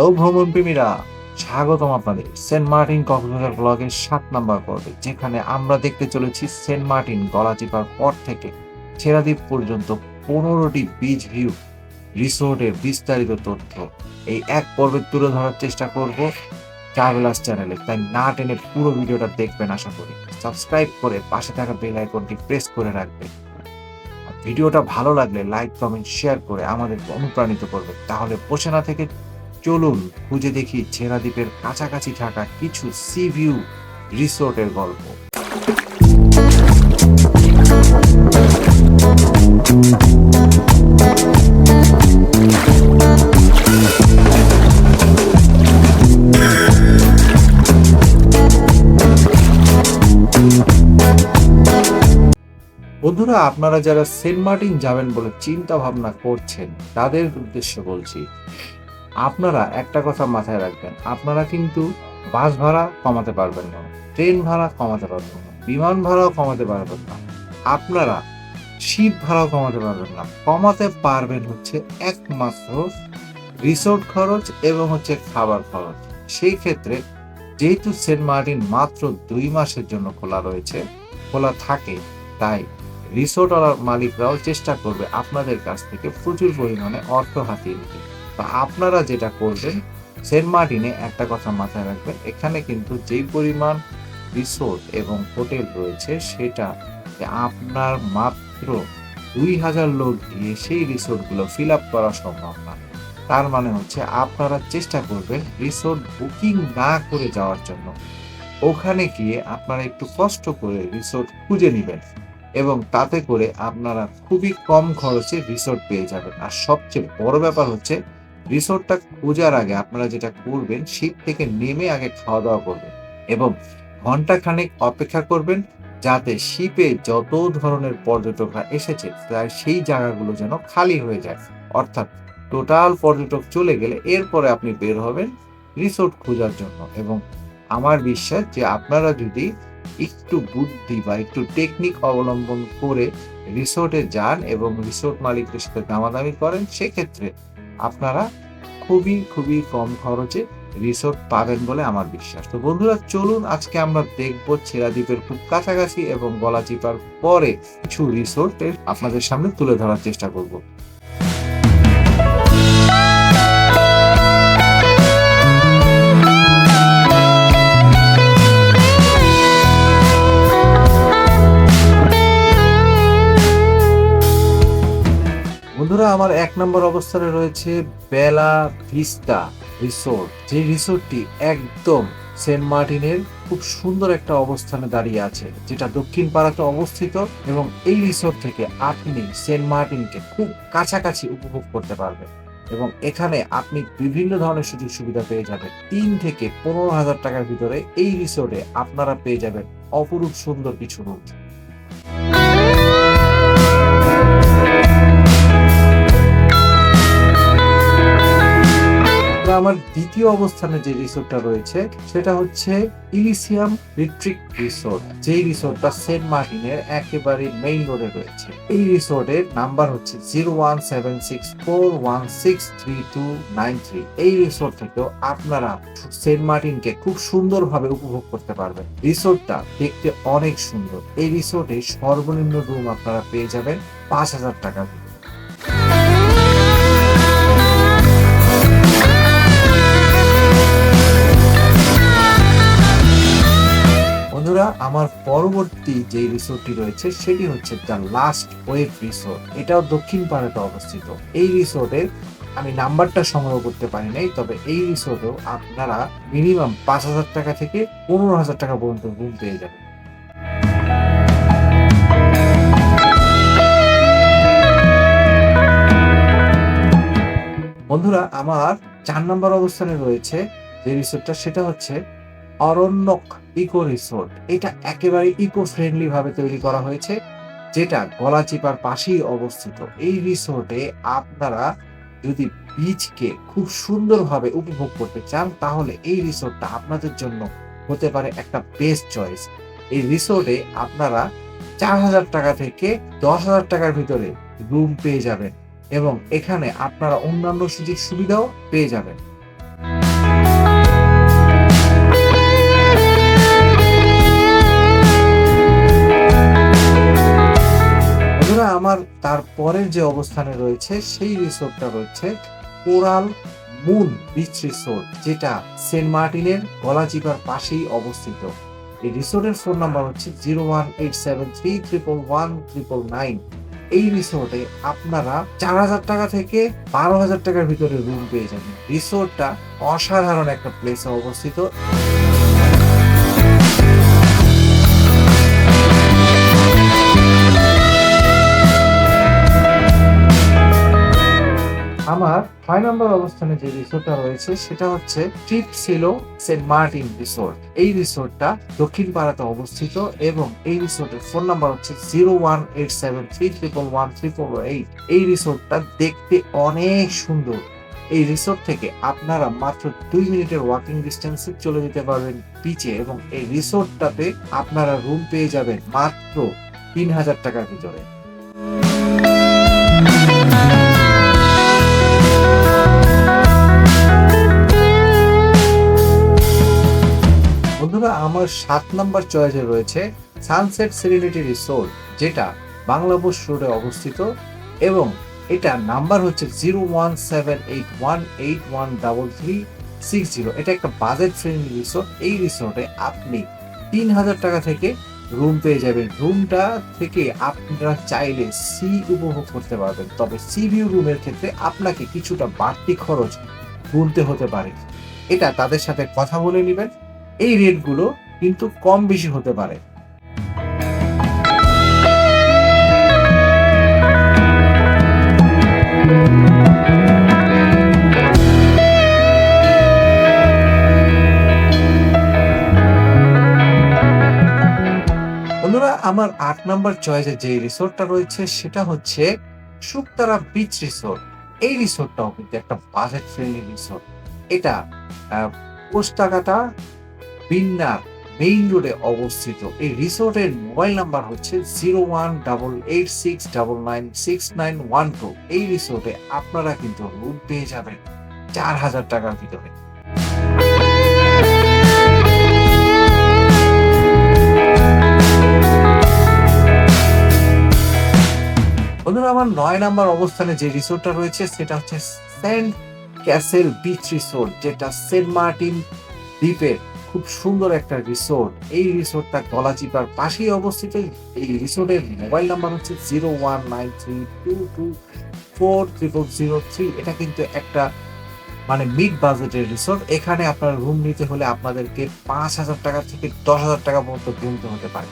Hello ভ্রমণ প্রেমীরা, স্বাগতম আপনাদের সেন্ট মার্টিন কক্সবাজার ব্লগের সাত নাম্বার পর্বে, যেখানে আমরা দেখতে চলেছি সেন্ট মার্টিন গলাচিপার পর থেকে ছেড়াদ্বীপ পর্যন্ত পনেরোটি বিচ ভিউ রিসোর্টের বিস্তারিত তথ্য। এই এক পর্বে তুলে ধরার চেষ্টা করব ট্রাভেলার্স চ্যানেলে তাই না টেনে পুরো ভিডিওটা দেখবেন আশা করি। সাবস্ক্রাইব করে পাশে থাকা বেল আইকনটি প্রেস করে রাখবেন। ভিডিওটা ভালো লাগলে লাইক কমেন্ট শেয়ার করে আমাদেরকে অনুপ্রাণিত করবে তাহলে বসে না থেকে চলুন খুঁজে দেখি ছেড়াদ্বীপের কাছাকাছি থাকা কিছু সি ভিউ রিসোর্টের গল্প। বন্ধুরা, আপনারা যারা সেন্ট মার্টিন যাবেন বলে চিন্তা ভাবনা করছেন, তাদের উদ্দেশ্য বলছি আপনারা একটা কথা মাথায় রাখবেন, আপনারা কিন্তু বাস ভাড়া কমাতে পারবেন না, ট্রেন ভাড়া কমাতে পারবেন না, বিমান ভাড়াও কমাতে পারবেন না, আপনারা শীত ভাড়াও কমাতে পারবেন না, কমাতে পারবেন হচ্ছে একমাত্র রিসোর্ট খরচ এবং হচ্ছে খাবার খরচ। সেই ক্ষেত্রে যেহেতু সেন্ট মার্টিন মাত্র দুই মাসের জন্য খোলা রয়েছে, খোলা থাকে, তাই রিসোর্ট মালিকরাও চেষ্টা করবে আপনাদের কাছ থেকে প্রচুর পরিমাণে অর্থ হাতিয়ে নিতে। তো আপনারা যেটা করবেন, সেন্ট মার্টিনে একটা কথা মাথায় রাখবেন, এখানে কিন্তু যেই পরিমাণ রিসোর্ট এবং হোটেল রয়েছে, সেটা আপনার মাত্র দুই হাজার লোক দিয়ে সেই রিসোর্টগুলো ফিল আপ করা সম্ভব না। তার মানে হচ্ছে আপনারা চেষ্টা করবেন রিসোর্ট বুকিং না করে যাওয়ার জন্য। ওখানে গিয়ে আপনারা একটু কষ্ট করে রিসোর্ট খুঁজে নেবেন এবং তাতে করে আপনারা খুবই কম খরচে রিসোর্ট পেয়ে যাবেন। আর সবচেয়ে বড় ব্যাপার হচ্ছে রিসোর্টটা খোঁজার আগে আপনারা যেটা করবেন শীত থেকে নেমে আগে খাওয়া দাওয়া করবেন এবং ঘণ্টা খানেক অপেক্ষা করবেন যাতে শিপে যত ধরনের পর্যটকরা এসেছে, তার সেই জায়গাগুলো যেন খালি হয়ে যায়। অর্থাৎ টোটাল পর্যটক চলে গেলে এরপরে আপনি বের হবেন রিসোর্ট খোঁজার জন্য এবং আমার বিশ্বাস যে আপনারা যদি একটু বুদ্ধি বা একটু টেকনিক অবলম্বন করে রিসোর্টে যান এবং রিসোর্ট মালিকদের সাথে দামাদামি করেন, সেক্ষেত্রে আপনারা খুবই খুবই কম খরচে রিসোর্ট পাবেন বলে আমার বিশ্বাস। তো বন্ধুরা, চলুন আজকে আমরা দেখব ছেড়াদ্বীপের খুব কাছাকাছি এবং গলাচিপার পরে কিছু রিসোর্টের আপনাদের সামনে তুলে ধরার চেষ্টা করব। আমার এক নম্বর অবস্থানে রয়েছে বেলা ভিস্তা রিসোর্ট। যে রিসোর্টটি একদম সেন্ট মার্টিনের খুব সুন্দর একটা অবস্থানে দাঁড়িয়ে আছে, যেটা দক্ষিণ পাড়াতে অবস্থিত এবং এই রিসোর্ট থেকে আপনি সেন্ট মার্টিনকে খুব কাছাকাছি উপভোগ করতে পারবেন এবং এখানে আপনি বিভিন্ন ধরনের সুযোগ সুবিধা পেয়ে যাবেন। তিন থেকে পনেরো হাজার টাকার ভিতরে এই রিসোর্টে আপনারা পেয়ে যাবেন অপরূপ সুন্দর কিছু রুম। আমার দ্বিতীয় অবস্থানে যে রিসোর্টটা রয়েছে, সেটা হচ্ছে ইলিসিয়াম রিট্রিক রিসোর্ট, যেই রিসোর্টটা সেন্ট মার্টিনের একেবারে মেইন রোডে রয়েছে। এই রিসোর্টের নাম্বার হচ্ছে zero one seven six four one six three two nine three এই রিসোর্ট থেকেও আপনারা সেন্ট মার্টিনকে খুব সুন্দরভাবে উপভোগ করতে পারবেন। রিসোর্টটা দেখতে অনেক সুন্দর। এই রিসোর্টে সর্বনিম্ন রুম আপনারা পেয়ে যাবেন পাঁচ হাজার টাকা আমার পরবর্তী যে রিসোর্টটি রয়েছে, সেটি হচ্ছে দ্য লাস্ট ওয়েভ রিসোর্ট। এটাও দক্ষিণ পাড়াতে অবস্থিত। এই রিসোর্টের আমি নাম্বারটা সংগ্রহ করতে পারি নাই, তবে এই রিসোর্টেও আপনারা মিনিমাম পাঁচ হাজার টাকা থেকে পনেরো হাজার টাকা পর্যন্ত রুম পেয়ে যাবেন। বন্ধুরা, আমার চার নম্বর অবস্থানে রয়েছে যে রিসোর্টটা, সেটা হচ্ছে অরণ্যক ইকো রিসোর্ট এটা একেবারে ইকো ফ্রেন্ডলি ভাবে তৈরি করা হয়েছে, যেটা গলাচিপার পাশেই অবস্থিত। এই রিসোর্টে আপনারা যদি বিচকে খুব সুন্দরভাবে উপভোগ করতে চান, তাহলে এই রিসোর্টটা আপনাদের জন্য হতে পারে একটা বেস্ট চয়েস এই রিসোর্টে আপনারা চার হাজার টাকা থেকে দশ হাজার টাকার ভিতরে রুম পেয়ে যাবেন এবং এখানে আপনারা অন্যান্য সুযোগ সুবিধাও পেয়ে যাবেন। তারপরের যে অবস্থানে রয়েছে, সেই রিসোর্টটা রয়েছে কোরাল মুন বিচ রিসোর্ট, যেটা সেন্ট মার্টিনের গলাচিপার পাশেই অবস্থিত। এই রিসোর্টের ফোন নাম্বার হচ্ছে zero one eight seven three triple one triple nine. এই রিসোর্টে আপনারা চার হাজার টাকা থেকে বারো হাজার টাকার ভিতরে রুম পেয়ে যাবেন। রিসোর্টটা অসাধারণ একটা প্লেসে অবস্থিত। আমার ছয় নম্বর অবস্থানে যে রিসোর্টটা রয়েছে, সেটা হচ্ছে ট্রিপ ছিল সেন্ট মার্টিন রিসোর্ট এই রিসোর্টটা দক্ষিণ পাড়াতে অবস্থিত এবং এই রিসোর্টের ফোন নাম্বার হচ্ছে zero one eight seven three triple one triple eight এই রিসোর্টটা দেখতে অনেক সুন্দর। এই রিসোর্ট থেকে আপনারা মাত্র দুই মিনিটের ওয়াকিং ডিস্টেন্সে চলে যেতে পারবেন বিচে এবং এই রিসোর্টটাতে আপনারা রুম পেয়ে যাবেন মাত্র তিন হাজার টাকার ভিতরে। বন্ধুরা, আমার সাত নম্বর চয়েসে রয়েছে সানসেট সেরিনিটি রিসোর্ট যেটা বাংলাবোস রোডে অবস্থিত এবং এটা নাম্বার হচ্ছে zero one seven eight one eight one double three six zero এটা একটা বাজেট ফ্রেন্ডলি রিসোর্ট এই রিসোর্টে আপনি তিন হাজার টাকা থেকে রুম পেয়ে যাবেন। রুমটা থেকে আপনারা চাইলে সি উপভোগ করতে পারবেন। তবে সি ভিউ রুমের ক্ষেত্রে আপনাকে কিছুটা বাড়তি খরচ গুনতে হতে পারে। এটা তাদের সাথে কথা বলে নেবেন। এই রেটগুলো কিন্তু কম বেশি হতে পারে। আমার আট নাম্বার চয়েসে যে রিসোর্টটা রয়েছে, সেটা হচ্ছে শুকতারা বিচ রিসোর্ট এই রিসোর্টটাও কিন্তু একটা বাজেট ফ্রেন্ডলি রিসোর্ট এটা পোস্টাকাটা বিন্নার মেইন রোডে অবস্থিত। এই রিসোর্টের মোবাইল নাম্বার হচ্ছে zero one double eight six double nine six nine one two এই রিসোর্টে আপনারা কিন্তু রুম পেয়ে যাবেন চার হাজার টাকার ভিতরে। বন্ধুরা, আমার নয় নাম্বার অবস্থানে যে রিসোর্টটা রয়েছে, সেটা হচ্ছে সেন্ট ক্যাসেল বিচ রিসোর্ট, যেটা সেন্ট মার্টিন দ্বীপের। খুব সুন্দর একটা রিসোর্ট এই রিসোর্টটা গলাচিপার পাশেই অবস্থিত। এই রিসোর্টের মোবাইল নাম্বার হচ্ছে zero one nine three two two four triple zero three এটা কিন্তু একটা মানে মিড বাজেটের রিসোর্ট এখানে আপনার রুম নিতে হলে আপনাদেরকে পাঁচ হাজার টাকা থেকে দশ হাজার টাকা পর্যন্ত গুনতে হতে পারে।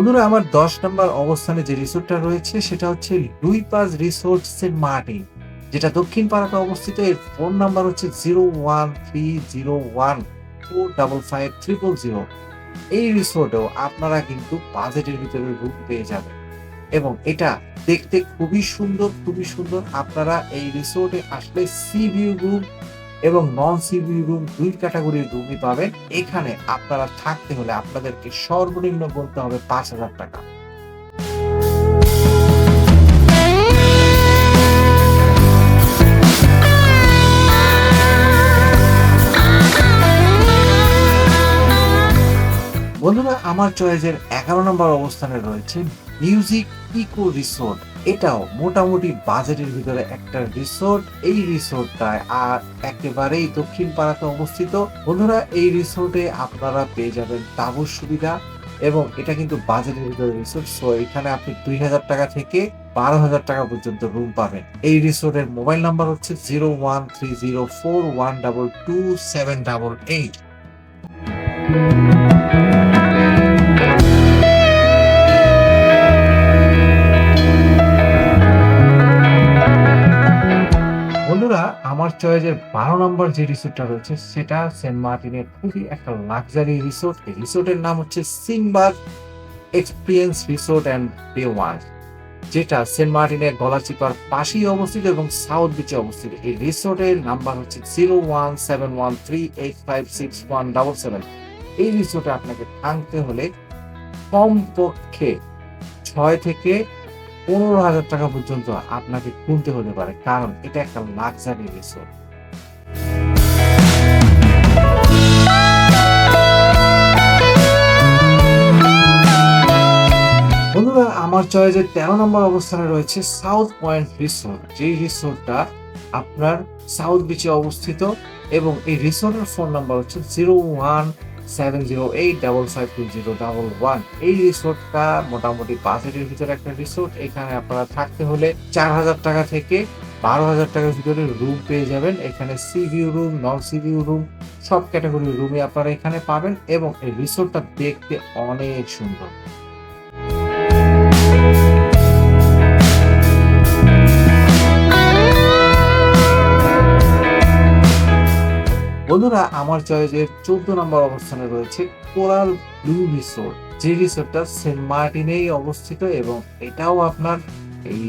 বন্ধুরা, আমার দশ নম্বর অবস্থানে যে রিসোর্টটা রয়েছে, সেটা হচ্ছে Louis Pass resort saint Martin, যেটা দক্ষিণ পাড়াতে অবস্থিত। এর ফোন নাম্বার হচ্ছে zero one three zero one four double five triple zero. এই রিসোর্টেও আপনারা কিন্তু বাজেটের ভিতরে রুম পেয়ে যাবেন। এবং এটা দেখতে খুবই সুন্দর খুবই সুন্দর। আপনারা এই রিসোর্টে আসলে সি ভিউ রুম এবং নন সিভি রুম দুই ক্যাটাগরির রুমই পাবেন। এখানে আপনারা থাকতে হলে আপনাদেরকে সর্বনিম্ন বলতে হবে পাঁচ হাজার টাকা। বন্ধুরা, আমার চয়েসের এগারো নম্বর অবস্থানে রয়েছে মিউজিক ইকো রিসোর্ট এটাও মোটামুটি বাজেটের ভিতরে একটা রিসোর্ট এই রিসোর্টটায় আর একেবারেই দক্ষিণ পাড়াতে অবস্থিত। বন্ধুরা, এই রিসোর্টে আপনারা পেয়ে যাবেন তাবুর সুবিধা এবং এটা কিন্তু বাজেটের ভিতরে রিসোর্ট সো এখানে আপনি দুই হাজার টাকা থেকে বারো হাজার টাকা পর্যন্ত রুম পাবেন। এই রিসোর্টের মোবাইল নাম্বার হচ্ছে zero one three zero four one double two seven double eight আমার চয়েসের বারো নম্বর যে রিসোর্টটা রয়েছে, সেটা সেন্ট মার্টিনের খুবই একটা লাক্সারি রিসোর্ট এই রিসোর্টের নাম হচ্ছে সিনবাগ experience resort and day one যেটা সেন্ট মার্টিনের গলাচিপার পাশেই অবস্থিত এবং সাউথ বিচে অবস্থিত। এই রিসোর্টের নাম্বার হচ্ছে zero one seven one three eight five six one double seven এই রিসোর্টে আপনাকে থাকতে হলে কমপক্ষে ছয় থেকে পনেরো হাজার টাকা পর্যন্ত আপনাকে কিনতে হতে পারে, কারণ এটা একটা লাক্সারি রিসোর্ট বন্ধুরা, আমার চয়েসের তেরো নম্বর অবস্থানে রয়েছে সাউথ পয়েন্ট রিসোর্ট যেই রিসোর্টটা আপনার সাউথ বিচে অবস্থিত এবং এই রিসোর্টের ফোন নাম্বার হচ্ছে zero one seven zero eight double five two zero double one এই রিসোর্টটা মোটামুটি বাজেটের ভিতরে একটা রিসোর্ট এখানে আপনারা থাকতে হলে চার হাজার টাকা থেকে বারো হাজার টাকার ভিতরে রুম পেয়ে যাবেন। এখানে sea view room non sea view room সব ক্যাটাগরির রুমে আপনারা এখানে পাবেন এবং এই রিসোর্টটা দেখতে অনেক সুন্দর। বন্ধুরা, আমার চয়েসের চোদ্দ নম্বর অবস্থানে রয়েছে কোরাল ব্লু রিসোর্ট। যে রিসোর্টটা সেন্ট মার্টিনেই অবস্থিত এবং এটাও আপনার এই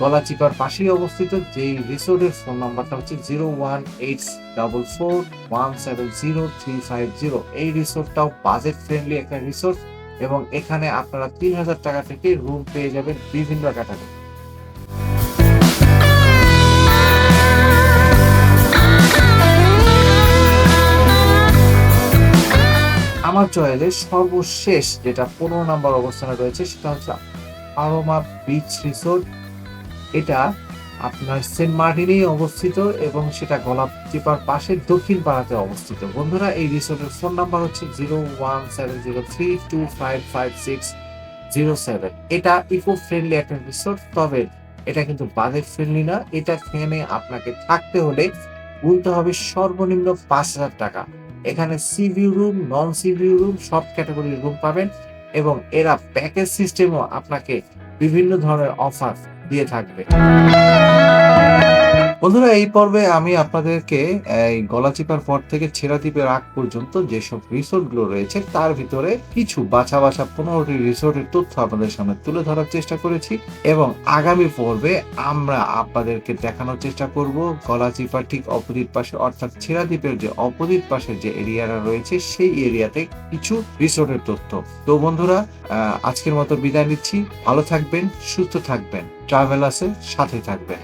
গলাচিপার পাশেই অবস্থিত। যেই রিসোর্টের ফোন নাম্বারটা হচ্ছে zero one eight double four one seven zero three five zero. এই রিসোর্টটাও বাজেট ফ্রেন্ডলি একটা রিসোর্ট এবং এখানে আপনারা তিন হাজার টাকা থেকে রুম পেয়ে যাবেন বিভিন্ন ক্যাটাগরি। আমার চয়েসে সর্বশেষ যেটা পনেরো নম্বর অবস্থানে রয়েছে, সেটা হচ্ছে আরোমা বিচ রিসোর্ট এটা আপনার সেন্ট মার্টিনেই অবস্থিত এবং সেটা গোলাপ চিপার পাশে দক্ষিণ পাড়াতে অবস্থিত। বন্ধুরা, এই রিসোর্টের ফোন নাম্বার হচ্ছে zero one seven zero three two five five six zero seven এটা ইকো ফ্রেন্ডলি একটা রিসোর্ট তবে এটা কিন্তু বাজেট ফ্রেন্ডলি না। এটা এখানে আপনাকে থাকতে হলে গুনতে হবে সর্বনিম্ন পাঁচ হাজার টাকা। এখানে sea view room non sea view room সব ক্যাটাগরির রুম পাবেন এবং এরা প্যাকেজ সিস্টেমও আপনাকে বিভিন্ন ধরনের অফার দিয়ে থাকবে। বন্ধুরা, এই পর্বে আমি আপনাদেরকে, এই গলাচিপার পর থেকে ছেঁড়া দ্বীপের আগ পর্যন্ত যেসব রিসোর্টগুলো রয়েছে, তার ভিতরে কিছু বাছা বাছা পনেরোটি রিসোর্টের তথ্য আপনাদের সামনে তুলে ধরার চেষ্টা করেছি এবং আগামী পর্বে আমরা আপনাদেরকে দেখানোর চেষ্টা করব গলাচিপার ঠিক অপোজিট পাশে, অর্থাৎ ছেঁড়া দ্বীপের যে অপোজিট পাশে যে এরিয়াটা রয়েছে, সেই এরিয়াতে কিছু রিসোর্টের তথ্য। তো বন্ধুরা আজকের মতো বিদায় নিচ্ছি। ভালো থাকবেন, সুস্থ থাকবেন। ট্রাভেলার্সের সাথে থাকবেন।